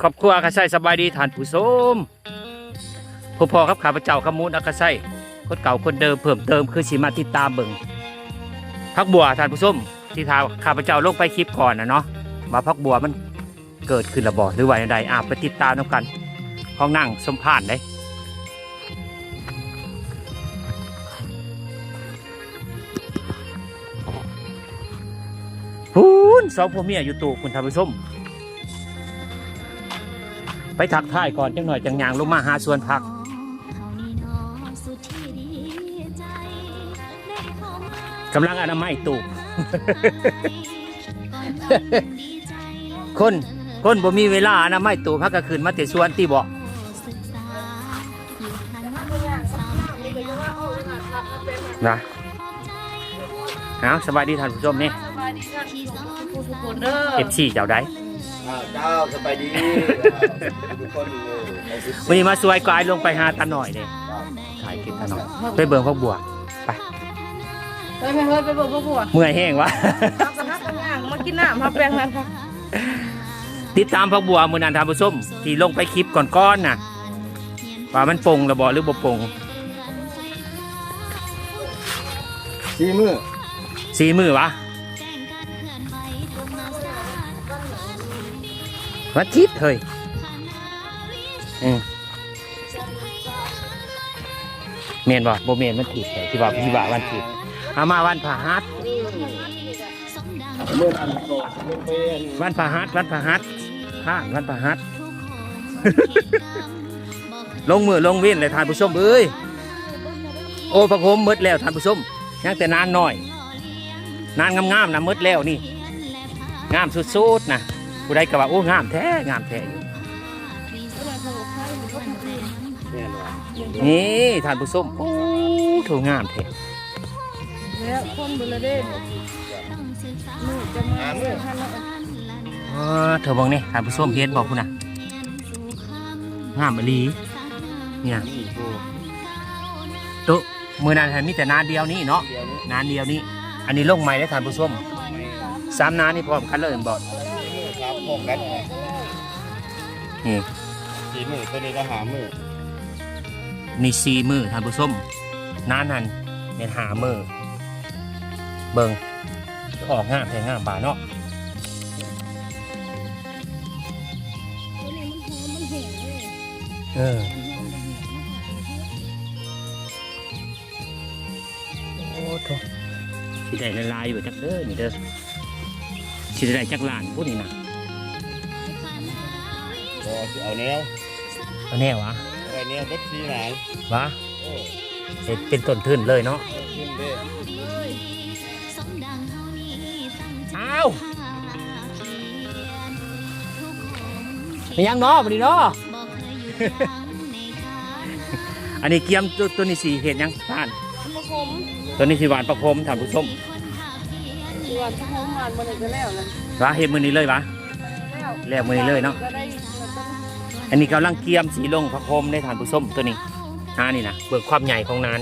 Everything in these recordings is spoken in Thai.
ครอบครัวอาคาไซสบายดีท่านผู้ชมพอพอครับข้าพเจ้าขมูลอาคาไซคนเก่าคนเดิมเพิ่มเติมคือสีมาติดตามเบิ่งพักบัวท่านผู้ชมที่ทาข้าพเจ้าลงไปคลิปก่อนนะเนาะว่าพักบัวมันเกิดขึ้นระบอหรือว่ายังใดอ่าไปติดตามน้ำกันห้องนั่งสมพานได้พูนสองพ่อเมียอยู่ตู่คุณท่านผู้ชม ไปทักทายก่อนจังหน่อยจังยางลงมาหาสวนผักกำลังอนามัยตูบคนคนบ่มีเวลาอนามัยตูบพักกคืนมาแต่สวนตีบอกนะเอาสบายดีท่านผู้ชมนี่สบายดีค่ะทุกคนเด้อเอฟซีเจ้าได้อ้าว เจ้าสบายดีทุกคนเลยในทุกวันนี้มาสวยกายลงไปหาตาหน่อยเลยถ่ายคลิปตาหน่อยไปเบิ่งพวกบัวเฮ้ยไปเฮ้ยไปบอกบัวเมื่อยแห้งวะเอากระหักกระห่างมากินน้ำมาแปลงนั้นค่ะติดตามพักบัวมือนันทานผู้ชมที่ลงไปคลิปก่อนๆน่ะว่ามันปงระบอหรือบ่ปงสี่มือสีมือวะ วันทิศเฮ้ยอืมเมนบ่บ่เมนมันผิดที่ว่าพี่ว่าวันผิดเอามาวันพฤหัสเมื่ออันโกรธเมื่อเป็นวันพฤหัสวันพฤหัสห้าวันพฤหัสลงมือลงเว้นเลยทานผู้ชมเอ้ยโอ้พระคมหมดแล้วทานผู้ชมยังแต่นานหน่อย นานงามๆนะหมดแล้วนี่ งามสุดๆนะ ผู้ใดก็ว่าโอ้งามแท้งามแท้อยู่นี่ท่านผู้ชมโอ้ถูกงามแท้แล้วคนบุรีเดนมือจะมาเมื่อท่านเธอบอกนี่ท่านผู้ชมเห็นบอกคุณนะงามอหลีเนี่ยตุมือนั้นมีแต่นานเดียวนี่เนาะนานเดียวนี้อันนี้ลงใหม่ได้ท่านผู้ชมสามนานนี่พร้อมกันเลยบอกมือครับพว กกันไงนี่สี่มือตัวนี้ก็หามือนี่สี่มือท่านผู้ชมนานหันเป็นหามือเบิงออกงามแทงงามบาเนาะเออโอ้โถสิได้ละลายอยู่จักเด้อนี่เด้อสิได้จักหลานพูดนี่นะก็สิ เอาแนวเอาแน่วะเอาไว้แนวบัดสีหลายวะโอ้เฮ็ดเป็นต้นทุนเลยเนาะขึ้นเด้อ้าวมียังเนาะบัดนี้เนาะอันนี้เกียมตัวตัวนี้สีเห็ดยังท่านมาคมตัวนี้สีหวานประคมท่านผู้ชมส่วนที่ผมมันมันจะแล้วนะวะเห็ดมือนี้เลยวะแล้วมื้อนี้เลยเนาะ ก็ได้ อันนี้กำลังเกียมสีลงประคมได้ท่านผู้ชมตัวนี้อ่านี่นะเบิกความใหญ่ของนาน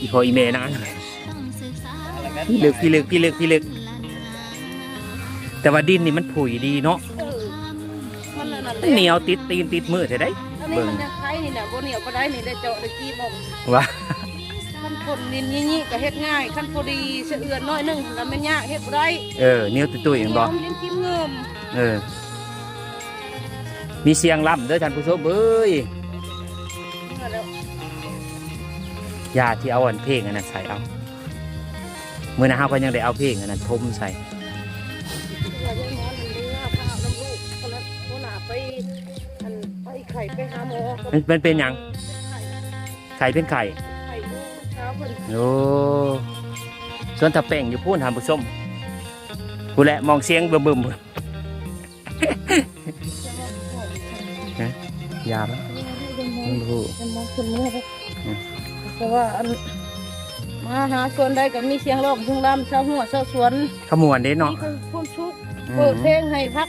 อีโคอีเมนานพี่ลึกพี่ลึกพี่ลึกพี่ลึก แต่ว่าดินนี่มันผุยดีเนาะเออมันนั่นมันเหนียวติดตีนติดมือเท่ได้อันนี้มันยังไข่นี่นะบ่เหนียวบ่ได้นี่ได้เจาะได้กีบออกวะขั้นคนนินยี่ๆก็เฮ็ดง่ายขั้นพอดีเสือเอือนน้อยหนึงแล้วมันยากเฮ็ดบ่ได้เออเหนียวตุ้ยๆเห็นบ่เลี้ยงจิ้มเงิมเออ มีเสียงล่ำเด้อท่านผู้ชมเอ้ยแล้วยาที่เอาอันเพลงอันนั้นใส่เอาเมื่อนะฮะก็ยังได้เอาเพลงอันนั้นทมใส่อย่าได้นอนมันเรือพาน้ำลูกคนนั้นคนหนาไปอันไปไข่ไปหาหมอมันมันเป็นหยังไข่เป็นไข่ไข่ลูกเช้าเพิ่นโอ้ส่วนถ้าแป้งอยู่พูนท่านผู้ชมกูแหละมองเสียงเบิ่มๆ ยามั้ยไม่รู้จะมองขึ้นมือเพราะว่าอันมาหาสวนได้ก็มีเสียงร้องเสียงรำชาวหัวชาวสวนขมวนเด้เนาะมีคนพุ่มชุกอืเปิดมเพลงให้พัก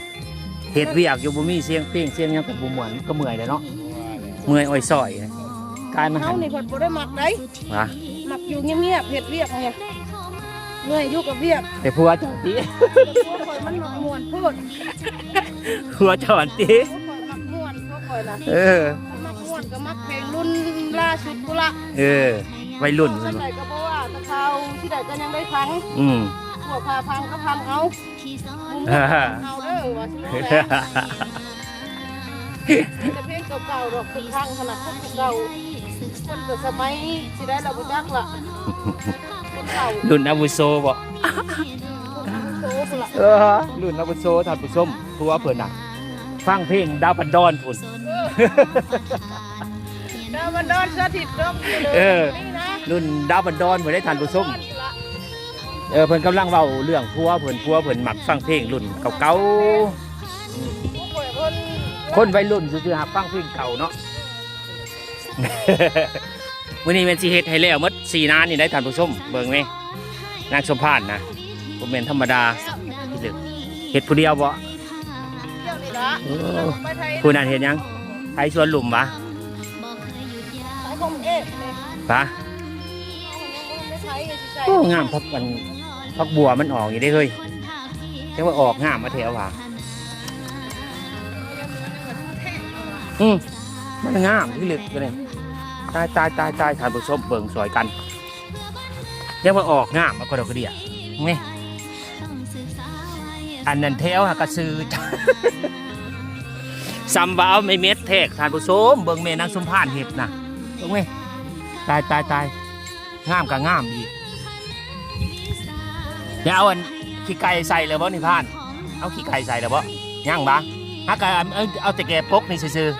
เฮ็ดเวียกอยู่บ่มีเสียงเพลงเสียงหยังกับบ่ม่วนก็เมื่อยเลยเนาะเมื่อยอ้อยซอยนะกลายมาเฮาหันนี่เพิ่นบ่ได้มักได้วะมักอยู่เงียบๆเฮ็ดเวียกไงเมื่อยอยู่กับเวียกแต่ผัวเจ้าติแต่พวกข่อยมันมักม่วนโพดหัวจอนตีเขาคอยมักม่วนเขาคอยนะเออ มักม่วนก็มักเพลงรุ่นล่าสุดกูละเออวัยรุ่น ท่านไหนก็บอกว่าตะเขาที่ไหนก็ยังได้ฟังอืมหัวพาพังก็พังเอามุมฮ่าเอาเด้อว่าสิรู้แล้วแต่เพลงเก่าๆดอกเป็นพังขนาดคนเก่าคนก็สมัยที่ได้เราบุจักล่ะคนเก่ารุ่นอาวุโสบ่โตพุ่นละเออรุ่นอาวุโสท่านผู้ชมทัวเพิ่นน่ะ ฟังเพลงดาวบันดอนพุ่นดาวมันดอนสถิตดอกอยู่เลยเออนี่นะรุ่นดาวบันดอนเพิ่นได้ท่านผู้ชมเออเพิ่นกำลังเว้าเรื่องพัวเพิ่นพัวเพิ่นมักฟังเพลงรุ่นเก่าผู้ป่วยคนๆคนวัยรุ่นซื่อๆหักฟังเพลงเก่าเนาะมื้อนี้แม่นสิเฮ็ดให้แล้วหมด4นานนี่ได้ท่านผู้ชมเบิ่งแม่นางสมพานนะบ่แม่นธรรมดาพี่ลึกเฮ็ดผู้เดียวบ่เที่ยวนี่ละ โอ้ผู้นั้นเฮ็ดหยังไผสวนหลุมวะสายคมเอ๊ะปะงสิใจโอ้งามพักมันพักบัวมันออกอยู่ได้เฮ้ยแต่ว่าออกงามมาแถวว่ะอืมมันงามที่ลึกเลยตายตายตายตายทานผู้ชมเบิ่งสวยกันเรียกว่าออกงามมาก็ดอกกระเดียนี่อันนั้นแถวหากระซื้อ ซัมบาวไม่เม็ดแทกทานผู้ชมเบิ่งแม่นางสมพานเห็ดนะเบิ่งไหมตายตายตายงามกับงามอีกเดี๋ยวเอาอันขี้ไก่ใส่เลยบ่นี่พาน เอาขี้ไก่ใส่เลยบ่ย่างบ้าฮักกะเอาเอาแต่แกปกนี่ซื่อ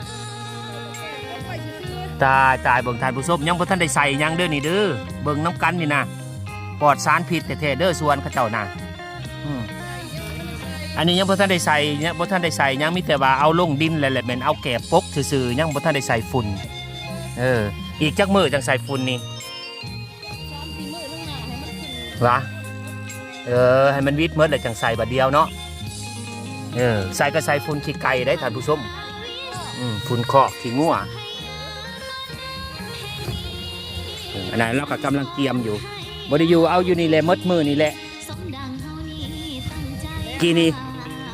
ตายตายเบิ่งทานผู้ชมยังบ่ทันได้ใส่ยังเด้อนี่เด้อเบิ่งน้ำกันนี่นะปลอดสารพิษแท้ๆเด้อส่วนเขาเจ้าน่ะอืม อันนี้ยังบ่ทันได้ใส่เนี่ยบ่ทันได้ใส่ยังมีแต่ว่าเอาลงดินแล้วแหละแม่นเอาแกปกซื่อๆยังบ่ทันได้ใส่ฝุ่นเอออีกจักมือจังใส่ฝุ่นนี่วะเออให้มันวิดเมื่อแล้วจังใส่บัดเดียวเนาะเออใส่ก็ใส่ฝุ่นขี้ไก่ได้ท่านผู้ชมอืมฝุ่นคอกขี้งัวอันนั้นเราก็กำลังเกียมอยู่บริยูเอาอยู่นี่แหละหมดมือนี่แหละ กีนี่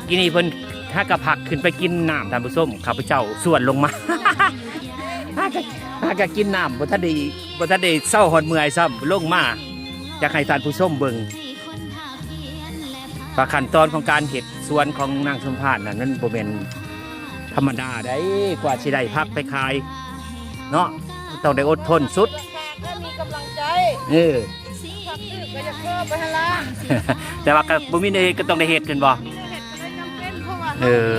กีนี่เพิ่นถ้ากระผักขึ้นไปกินน้ำท่านผู้ชมข้าพเจ้าส่วนลงมาถ้ากะถ้ากะกินน้ำบ่ทันได้บ่ทันได้เศร้าหอนเมื่อยซ้ำลงมาอยากให้ท่านผู้ชมเบิ่งว่าขั้นตอนของการเห็ดสวนของนางสมพานน่ะนั่นบ่แม่นธรรมดาได้กว่าสิได้พักไปขาย เนาะต้องได้อดทนสุดก็มีกำลังใจเออขับตื้อก็จะเพิ่มไปฮะละ แต่ว่าก็บ่มีได้ก็ต้องได้เฮ็ดกันบ่เห็ดอะไรจำเป็นเพราะว่าเออ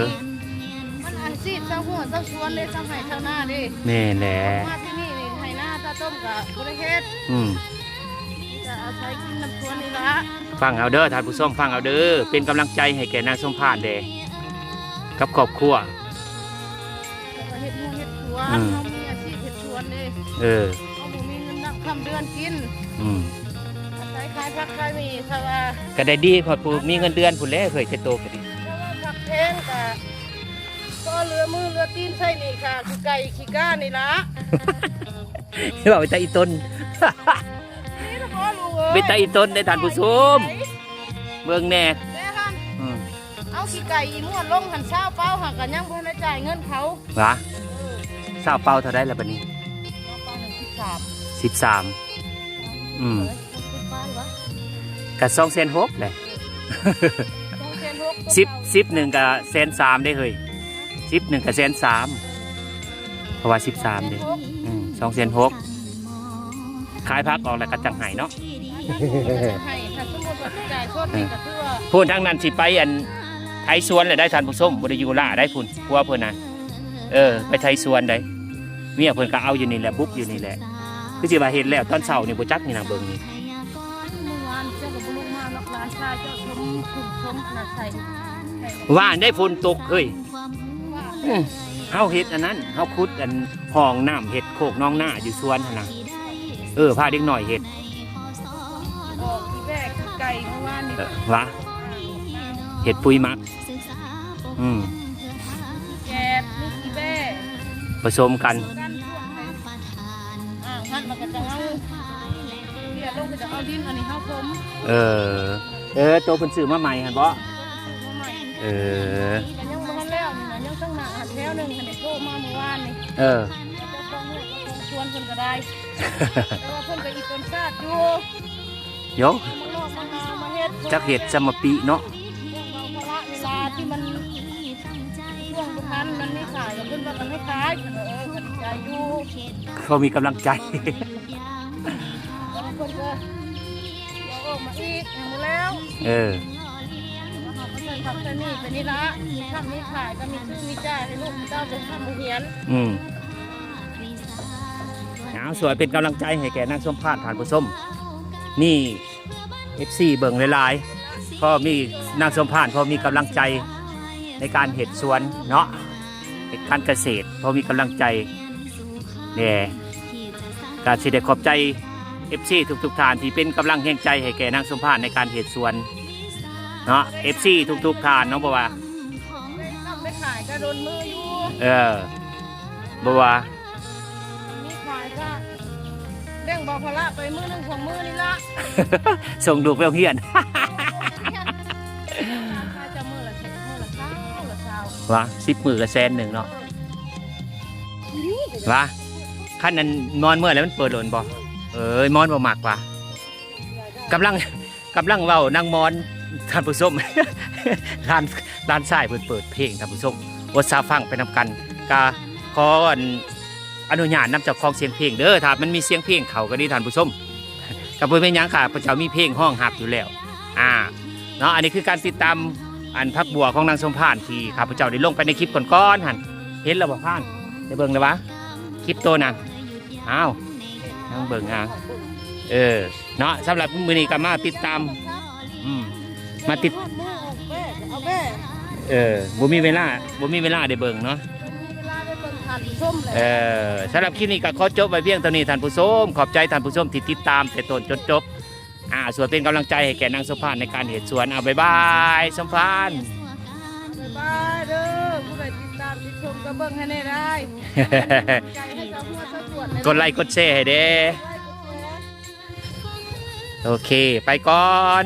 มันอันซีดเจ้าหัวเจ้าชวนเลยทำให้เจ้าหน้าดิแม่แหละมาที่นี่นี่ให้หน้าตาต้มกับบริเฮ็ดอืมจะอาศัยกินน้ำชวนนี่ละฟังเอาเด้อท่านผู้ชมฟังเอาเด้อเป็นกำลังใจให้แก่นางสมพานเด้กับครอบครัวแล้วก็เฮ็ดหัวเฮ็ดสวนอืมเขามีอาชีพเฮ็ดสวนนี่เออเขาบ่มีเงินนับคำเดือนกินอืม อาศัยขายผักขายมีถ้าว่าก็ได้ดีพอปูมีเงินเดือนพุ่นแล้วเคยจะโตก็ดีถ้าว่าผักแพงก็ก็เหลือมือเหลือตีนใส่นี่ค่ะคือไก่ขี้ก้านี่ละว่าไปตาอีต้น นี่ละพ่อลูกเอ้ยไปตาอีต้นได้ท่านผู้ชมเมืองแน่แม่ฮันอืมเอาขี้ไก่อีม้วนลงหันเช้าเป้าหักกันยังบ่ได้จ่ายเงินเขาวะเออสาวเป่าเท่าได้ละบัดนี้ เอาเป้าหนึ่งสิบสามสิบสามอืมสิบป้ายวะ กับสองเซนหกเลยสองเซนหกสิบสิบหนึ่งกับเซนสามได้เฮ้ยสิบหนึ่งกับเซนสามเพราะว่าสิบสามเด้อืมสองเซนหกขายพักออกแล้วก็จังไห้เนาะให้ถ้าสมมติว่าจ่ายโทษนี่ก็คือว่าพูนทั้งนั้นสิไปอันไทยสวนเลยได้ท่านผู้ชมบริยูล่าได้พุ่นพัวเพิ่นนะเออ ไปไทยสวนได้เมียเพิ่นก็เอาอยู่นี่แหละบุกอยู่นี่แหละคือสิว่าเห็นแล้วตอนเช้านี่บ่จักนี่นะเบิ่งนี่าล็อกร้านชายเจ้าชมขุนชมขนาดใส่ใส่ว่านได้ฝนตกเฮ้ยว่าอื้อเฮาเฮ็ดอันนั้นเฮาขุดอันห้องน้ำเฮ็ดโคกน้องหน้าอยู่สวนหั่นน่ะเออพาเด็กหน่อยเฮ็ดออกที่แรกคือไก่เมื่อวานนี่เออวะเฮ็ดปุ๋ยหมัก อืมแกบนี่กี่แบ่ผสมกัน กัน ลงก็จะเอาดินอันนี้เข้าผมเออ เออตัวเพิ่นซื้อมาใหม่หั่นบ่ซื้อมาใหม่เออก็ยังบ่ทันวหนึ่งคันเด็กโทรมาเมื่อวานนี่เออ เจ้าของเรื่องก็คงชวนเพิ่นก็ได้แต่ว่าเพิ่นก็อีกต้นชาติอยู่เดี๋ยวเอามาลอกมาหามาเฮ็ดจักเห็ดสมปีเนาะเรื่องเราภาระเวลาที่มันช่วงตรงนั้นมันไม่ขายกับเพิ่นว่ากันให้ขายเพิ่นว่าเออก็ดีใจอยู่ เขามีกำลังใจ ออกมาอีกอย่างนี้แล้วเออแล้วเขาก็ใส่ทำแต่นี่แต่นี่ละมีทำนี่ขายก็มีชื่อมีจ่ายให้ลูกเจ้าไปทำโรงเรียนอืมเอาสวยเป็นกำลังใจให้แก่นางสมพานฐานผู้ชมนี่ FC เบิ่งหลายๆพอมีนางสมพานพอมีกำลังใจในการเห็ดสวนเนาะเห็ดการเกษตรพอมีกำลังใจเนี่ยการสิได้ขอบใจ FC ทุกๆทท่านที่เป็นกำลังแห่งใจให้แก่นางสมพานในการเห็ดสวนเนาะ FC ทุกๆทท่านเนาะบอกว่าไม่ทำไม่ขายก็โดนมืออยู่เออบอกว่ามีขายก็เร่งบอพละไปมือหนึ่งของมือนี่ละส่งดูกไปโรงเรียนถ้าจะมือละเช็ดมือละเช้าละเช้าวะสิบมือกับแสนหนึ่งเนาะวะขั้นนั้นมอนเมื่อแล้วมันเปิดหล่นบ่ เอ้ยมอนบ่มักว่ะกำลังกำลังเว้านั่งมอนท่านผู้ชมร้านร้านทรายเพิ่นเปิดเพลงท่านผู้ชมอดซาฟังไปนำกันกาขออนอนุญาตนำเจ้าของเสียงเพลงเด้อถ้ามันมีเสียงเพลงเขาก็ดีท่านผู้ชมกับเพิ่นเป็นยังค่ะพระเจ้ามีเพลงห้องหับอยู่แล้ว อ่าเนาะอันนี้คือการติดตามอันพักบัวของนางสมพานที่ข้าพเจ้าได้ลงไปในคลิปก่อนๆหันเห็นแล้วบ่านได้เบิ่งแล้ววะคลิปโตวนะอ้าว นั่งเบิ่งอะเออเนาะสำหรับมือนี้ก็มาติดตามอืมมาติดทออออกแม่เออบ่มีเวลาบ่มีเวลาได้เบิ่งเนาะเออสำหรับคลิปนี้ก็ขอจบไว้เพียงเท่านี้ท่านผู้ชมขอบใจท่านผู้ชมที่ติดตามแต่ต้นจนจบอ่าส่วนเป็นกำลังใจให้แก่นางสมพานในการเห็ดสวนเอาบ๊ายบายสมพานบ๊ายบายเด้อ ชมก็เบื้องให้ได้ใจให้กับหัวสะตรวจกดไลค์กดแชร์ให้เด้ โอเค ไปก่อน